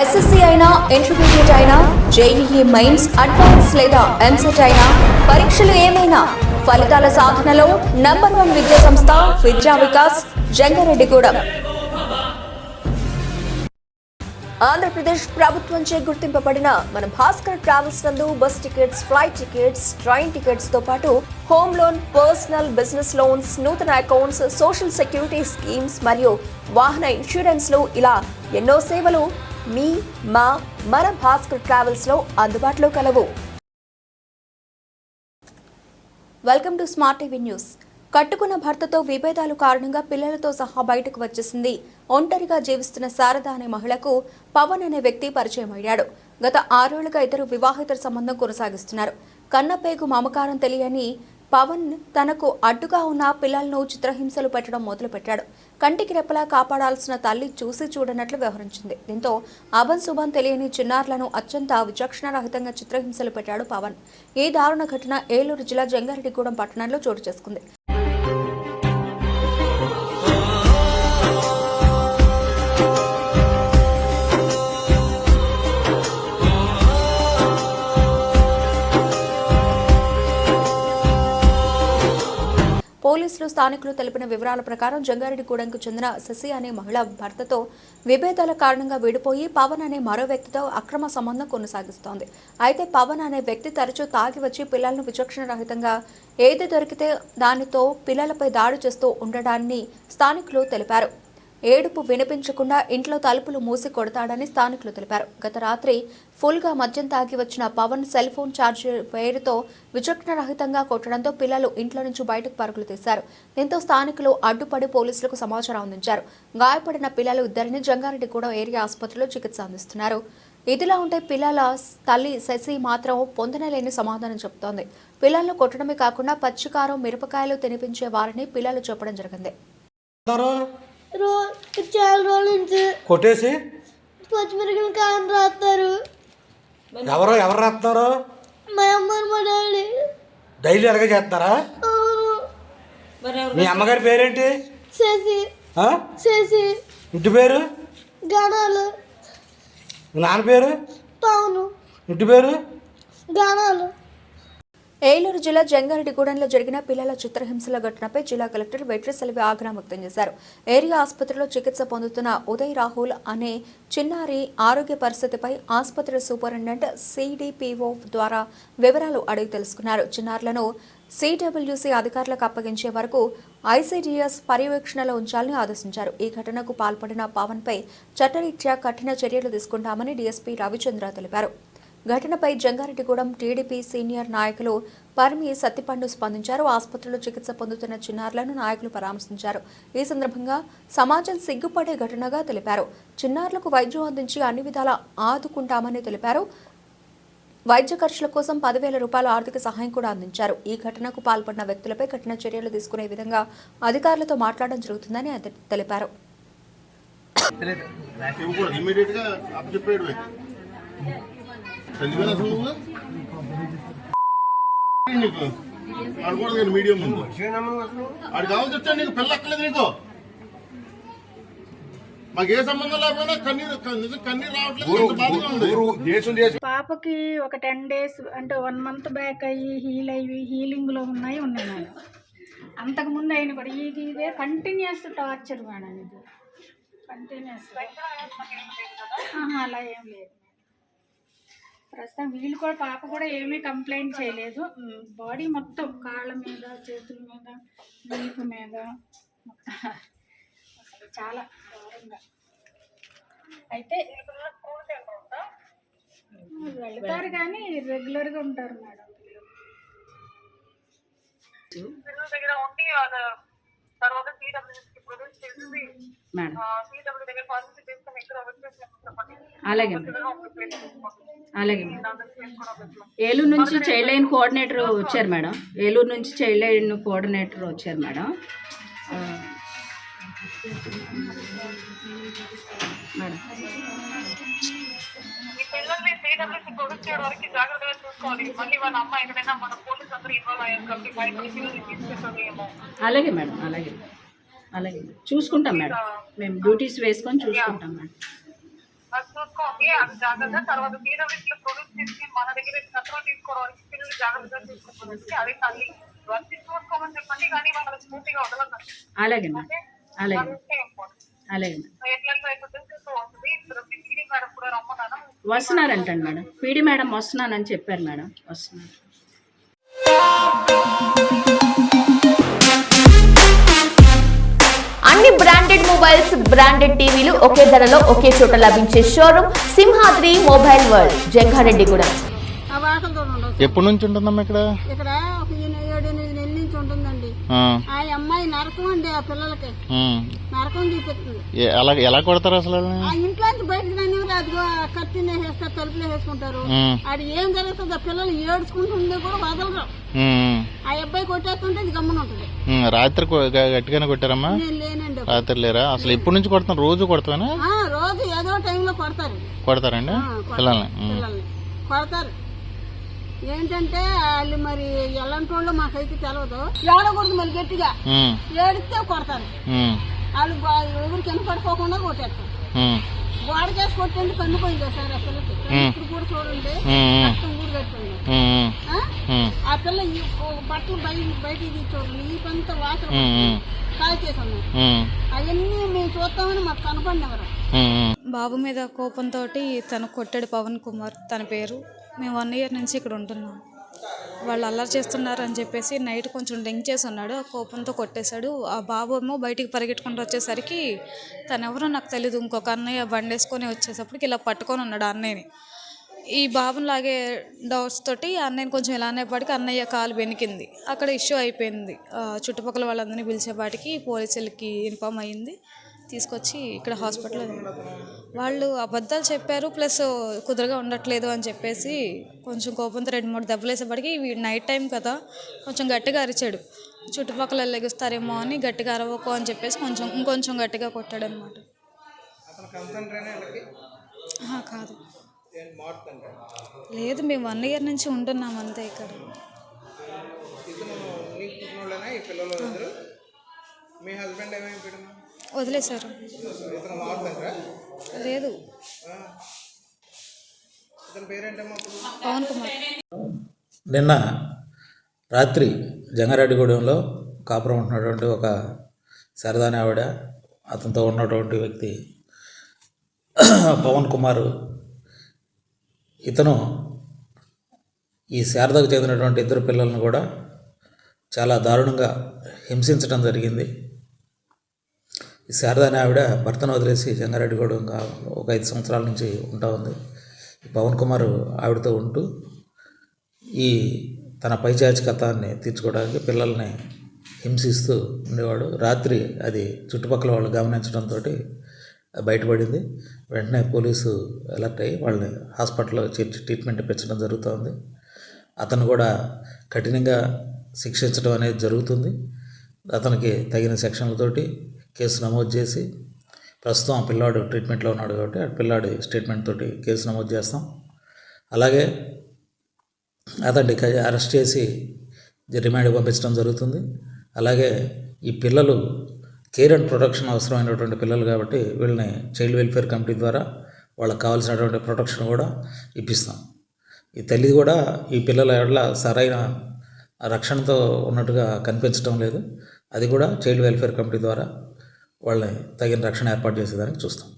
SSC అయినా intermediate అయినా JEE mains advance లేదా ఎంసెట్ అయినా పరీక్షలు ఏమైనా ఫలితాల సాధనలో నంబర్ వన్ విద్యా సంస్థ విద్యా వికాస్ జంగారెడ్డిగూడెం. ఆంధ్రప్రదేశ్ ప్రభుత్వంచే గుర్తింపబడిన మన భాస్కర్ ట్రావెల్స్ నందు bus tickets flight tickets train టికెట్స్తో పాటు home loan personal business loans నూతన అకౌంట్స్ సోషల్ సెక్యూరిటీ స్కీమ్స్ మరియు వాహన ఇన్సూరెన్స్లు ఇలా ఎన్నో సేవలు మీ మా మన భాస్కర్ ట్రావెల్స్లో అందుబాటులో కలవు. Welcome to smart TV news. కట్టుకున్న భర్తతో విభేదాలు కారణంగా పిల్లలతో సహా బయటకు వచ్చేసింది. ఒంటరిగా జీవిస్తున్న శారద అనే మహిళకు పవన్ అనే వ్యక్తి పరిచయం అయ్యాడు. గత ఆరేళ్ళుగా ఇద్దరు వివాహేతర సంబంధం కొనసాగిస్తున్నారు. కన్నపేగు మమకారం తెలియని పవన్ తనకు అడ్డుగా ఉన్న పిల్లలను చిత్రహింసలు పెట్టడం మొదలుపెట్టాడు. కంటికి రెప్పలా కాపాడాల్సిన తల్లి చూసి చూడనట్లు వ్యవహరించింది. దీంతో అభన్ శుభం తెలియని చిన్నారులను అత్యంత విచక్షణారహితంగా చిత్రహింసలు పెట్టాడు పవన్. ఈ దారుణ ఘటన ఏలూరు జిల్లా జంగారెడ్డిగూడెం పట్టణంలో చోటు చేసుకుంది. పోలీసులు స్థానికులు తెలిపిన వివరాల ప్రకారం జంగారెడ్డిగూడెంకు చెందిన శశి అనే మహిళ భర్తతో విభేదాల కారణంగా విడిపోయి పవన్ అనే మరో వ్యక్తితో అక్రమ సంబంధం కొనసాగిస్తోంది. అయితే పవన్ అనే వ్యక్తి తరచూ తాగి వచ్చి పిల్లలను విచక్షణ రహితంగా ఏది దొరికితే దానితో పిల్లలపై దాడి చేస్తూ ఉండడాన్ని స్థానికులు తెలిపారు. ఏడుపు వినిపించకుండా ఇంట్లో తలుపులు మూసి కొడతాడని స్థానికులు తెలిపారు. గత రాత్రి ఫుల్గా మద్యం తాగి వచ్చిన పవన్ సెల్ ఫోన్ ఛార్జర్ పేరుతో విచక్షణరహితంగా కొట్టడంతో పిల్లలు ఇంట్లో నుంచి బయటకు పరుగులు తీశారు. దీంతో స్థానికులు అడ్డుపడి పోలీసులకు సమాచారం అందించారు. గాయపడిన పిల్లలు ఇద్దరిని జంగారెడ్డిగూడెం ఏరియా ఆసుపత్రిలో చికిత్స అందిస్తున్నారు. ఇదిలా ఉంటే పిల్లల తల్లి శశి మాత్రం పొందనలేని సమాధానం చెబుతోంది. పిల్లలను కొట్టడమే కాకుండా పచ్చికారం మిరపకాయలు తినిపించే వారని పిల్లలు చెప్పడం జరిగింది. రో చాలా రోజుల నుంచి కొట్టేసి? పచ్చిమిరకలు కారం రాస్తారు. ఎవరు ఎవరు రాస్తున్నారు? మా అమ్మ మా డాడీ. డైలీ ఎలాగ అవును. మీ అమ్మగారి పేరేంటి? చేసి ఆ? చేసి ఇంటి పేరు? గానాలు. మీ నాన్న పేరు? పౌను ఇంటి పేరు? గానాలు. ఏలూరు జిల్లా జంగారెడ్డిగూడెంలో జరిగిన పిల్లల చిత్రహింసల ఘటనపై జిల్లా కలెక్టర్ వెట్రి సెలవి ఆగ్రహం వ్యక్తం చేశారు. ఏరియా ఆసుపత్రిలో చికిత్స పొందుతున్న ఉదయ్ రాహుల్ అనే చిన్నారి ఆరోగ్య పరిస్థితిపై ఆసుపత్రి సూపరింటెండెంట్ సిడిపిఓ ద్వారా వివరాలు అడిగి తెలుసుకున్నారు. చిన్నారులను సిడబ్ల్యూసీ అధికారులకు అప్పగించే వరకు ఐసీడీఎస్ పర్యవేక్షణలో ఉంచాలని ఆదేశించారు. ఈ ఘటనకు పాల్పడిన పవన్పై చట్టరీత్యా కఠిన చర్యలు తీసుకుంటామని డీఎస్పీ రవిచంద్ర తెలిపారు. ఘటనపై జంగారెడ్డిగూడెం టీడీపీ సీనియర్ నాయకులు పర్మి సత్తిపండు స్పందించారు. ఆసుపత్రిలో చికిత్స పొందుతున్న చిన్నారులను నాయకులు పరామర్శించారు. ఈ సందర్భంగా సమాజం సిగ్గుపడే ఘటనగా తెలిపారు. చిన్నారులకు వైద్యం అందించి అన్ని విధాలా ఆదుకుంటామని తెలిపారు. వైద్య ఖర్చుల కోసం పదివేల రూపాయల ఆర్థిక సహాయం కూడా అందించారు. ఈ ఘటనకు పాల్పడిన వ్యక్తులపై కఠిన చర్యలు తీసుకునే విధంగా అధికారులతో మాట్లాడడం జరుగుతుందని తెలిపారు. గా నీకు? కానీ మీడియం ముందు ఆడు కావాల్సి నీకు పిల్ల అక్కలేదు నీకు. మాకు ఏ సంబంధం లేకపోయినా కన్నీరు నిజం కన్నీరు రావట్లేదు ఇంత బాధగా ఉంది. పాపకి ఒక టెన్ డేస్ అంటే వన్ మంత్ బ్యాక్ అయ్యి హీల్ అయ్యి హీలింగ్లో ఉన్నాయి ఉన్నాయి మేడం. అంతకుముందు అయిన కూడా ఇది ఇదే కంటిన్యూస్ టార్చర్ మేడం ఇది. కంటిన్యూస్. అలా ఏం లేదు. ప్రస్తుతం వీళ్ళు కూడా పాప కూడా ఏమీ కంప్లైంట్ చేయలేదు. బాడీ మొత్తం కాళ్ళ మీద చేతుల మీద వీపు మీద. అసలు చాలా ఘోరంగా అయితే వెళ్తారు కానీ రెగ్యులర్గా ఉంటారు మేడం పిల్లల దగ్గర ఉండి తర్వాత సిడబ్ల్యూకి ప్రొడ్యూస్ చేసి మేడం సిడబ్ల్యూ దగ్గర ఫార్మసీ తీసుకొని ఇక్కడ వచ్చేసి అలాగే మేడం. అలాగే మేడం. ఏలూరు నుంచి చైల్డ్ లైన్ కోఆర్డినేటర్ వచ్చారు మేడం. ఏలూరు నుంచి చైల్డ్ లైన్ కోఆర్డినేటర్ వచ్చారు మేడం. మేడం. అలాగే మేడం అలాగే. అలాగే. చూసుకుంటాం మేడం. మేము డ్యూటీస్ వేసుకొని చూసుకుంటాం మేడం. ఓకే అది జాగ్రత్త. తర్వాత పీడబ్ల్యూడీ లో ప్రొడ్యూస్ చేసి మన దగ్గర కంట్రోల్ తీసుకోవడానికి పిల్లలు జాగ్రత్తగా చూసుకోవడానికి అదే తల్లి. వర్క్ చూసుకోమని చెప్పండి కానీ వాళ్ళకి పూర్తిగా వదలకండి. అలాగే. అలాగే. అలాగే వస్తున్నారంటండి మేడం. పీడి మేడం వస్తున్నానని చెప్పారు మేడం. వస్తున్నారు. బ్రాండెడ్ టీవీలు ఒకే ధరలో ఒకే చోట లభించే షోరూమ్ సింహాద్రి మొబైల్ వరల్డ్ వాకలతో ఉండవు ఎప్పటి నుంచి ఉంటుందమ్మా ఇక్కడ? ఇక్కడ ఒక ఏడు ఎనిమిది నెలల నుంచి ఉంటుందండి. ఆ, అమ్మాయి నరకం అండి ఆ పిల్లలకి. నరకం చూపిస్తుంది. ఎలా ఎలా కొడతారు అసలు? ఆ ఇంట్లోంచి బయటకు రాని అదిగో కత్తిని వేసేస్తారు తలుపులు వేసుకుంటారు. అది ఏం జరుగుతుందో పిల్లలు ఏడ్చుకుంటుండే కూడా వదలరు. ఆ అబ్బాయి కొట్టేస్తుంటే అది గమ్మున ఉంటుంది. ఉమ్. రాత్రి గట్టిగానే కొట్టారమ్మా? నేను లేనండి రాత్రి లేరా? అసలు ఎప్పటి నుంచి కొడుతున్నారు? రోజు కొడతానా ఆ, రోజు ఏదో టైంలో కొడతారు. కొడతారండి? ఆ, కొడతారు. పిల్లల్ని. పిల్లల్ని. కొడతారు. ఏంటంటే వాళ్ళు మరి ఎలాంటి వాళ్ళు మాకైతే తెలియదు ఏడకూడదు మరి గట్టిగా. ఉమ్, ఏడిస్తే కొడతారు. ఉమ్, వాళ్ళు బా- ఎవరు కింద పడిపోకుండా కొట్టేస్తారు. ఉమ్, గోడ చేసి కొట్టండి కన్ను పోయింది సార్ ఆ పిల్లకి ఇప్పుడు కూడా చూడండి రక్తం కూడా కట్టింది ఆ? పిల్ల ఈ బట్టలు బయట బయటికి తీసి చూడండి ఈ పంత వాసన కాల్ చేసి ఉన్నాయి ఉమ్, అవన్నీ మేము చూస్తామని మాకు కనపడినవరు. ఉమ్, ఉమ్. బాబు మీద కోపంతో తను కొట్టాడు పవన్ కుమార్ తన పేరు. మేము వన్ ఇయర్ నుంచి ఇక్కడ ఉంటున్నాం. వాళ్ళు అల్లరి చేస్తున్నారు అని చెప్పేసి నైట్ కొంచెం డ్రింక్ చేసి ఉన్నాడు. ఆ కోపంతో కొట్టేశాడు. ఆ బాబు ఏమో బయటికి పరిగెట్టుకుంటూ వచ్చేసరికి తనెవరో నాకు తెలియదు ఇంకొక అన్నయ్య బండి వేసుకొని వచ్చేసప్పటికి ఇలా పట్టుకొని ఉన్నాడు ఆ అన్నయ్యని. ఈ బాబుని లాగే డౌట్స్ తోటి అన్నయ్యని కొంచెం ఇలా అనేపాటికి అన్నయ్య కాలు వెనికింది. అక్కడ ఇష్యూ అయిపోయింది. చుట్టుపక్కల వాళ్ళందరినీ పిలిచేపాటికి పోలీసులకి ఇన్ఫామ్ అయ్యింది. తీసుకొచ్చి ఇక్కడ హాస్పిటల్ వాళ్ళు అబద్ధాలు చెప్పారు ప్లస్ కుదురుగా ఉండట్లేదు అని చెప్పేసి కొంచెం కోపంతో రెండు మూడు దెబ్బలు వేసేపటికి నైట్ టైం కదా కొంచెం గట్టిగా అరిచాడు. చుట్టుపక్కల లెగుస్తారేమో అని గట్టిగా అరవకు అని చెప్పేసి కొంచెం ఇంకొంచెం గట్టిగా కొట్టాడు అనమాట కాదు. లేదు మేము వన్ ఇయర్ నుంచి ఉంటున్నాం అంతే ఇక్కడ. మీ హస్బెండ్ ఏమైపోయాడు వదిలేశారు. లేదు. పవన్ కుమార్. నిన్న రాత్రి జంగారెడ్డిగూడెంలో కాపురం ఉంటున్నటువంటి ఒక సరదాని ఆవిడ అతనితో ఉన్నటువంటి వ్యక్తి పవన్ కుమార్ ఇతను ఈ శారదకు చెందినటువంటి ఇద్దరు పిల్లలను కూడా చాలా దారుణంగా హింసించడం జరిగింది. ఈ శారద ఆవిడ భర్తను వదిలేసి జంగారెడ్డిగూడెం గా- ఒక ఐదు సంవత్సరాల నుంచి ఉంటా ఉంది. పవన్ కుమార్ ఆవిడతో ఉంటూ ఈ తన పైచాచికతాన్ని తీర్చుకోవడానికి పిల్లల్ని హింసిస్తూ ఉండేవాడు. రాత్రి అది చుట్టుపక్కల వాళ్ళు గమనించడంతో బయటపడింది. వెంటనే పోలీసు అలర్ట్ అయ్యి వాళ్ళని హాస్పిటల్లో చేర్చి ట్రీట్మెంట్ ఇప్పించడం జరుగుతోంది అతను కూడా కఠినంగా శిక్షించడం అనేది జరుగుతుంది. అతనికి తగిన సెక్షన్లతోటి కేసు నమోదు చేసి ప్రస్తుతం ఆ పిల్లాడు ట్రీట్మెంట్లో ఉన్నాడు కాబట్టి ఆ పిల్లాడి స్టేట్మెంట్ తోటి కేసు నమోదు చేస్తాం. అలాగే అతన్ని క- అరెస్ట్ చేసి రిమాండ్ పంపించడం జరుగుతుంది. అలాగే ఈ పిల్లలు కేర్ అండ్ ప్రొటెక్షన్ అవసరమైనటువంటి పిల్లలు కాబట్టి వీళ్ళని చైల్డ్ వెల్ఫేర్ కమిటీ ద్వారా వాళ్ళకి కావాల్సినటువంటి ప్రొటెక్షన్ కూడా ఇప్పిస్తాం. ఈ తల్లి కూడా ఈ పిల్లల ఎడల సరైన రక్షణతో ఉన్నట్టుగా కనిపించడం లేదు. అది కూడా చైల్డ్ వెల్ఫేర్ కమిటీ ద్వారా వాళ్ళని తగిన రక్షణ ఏర్పాటు చేసేదానికి చూస్తాం.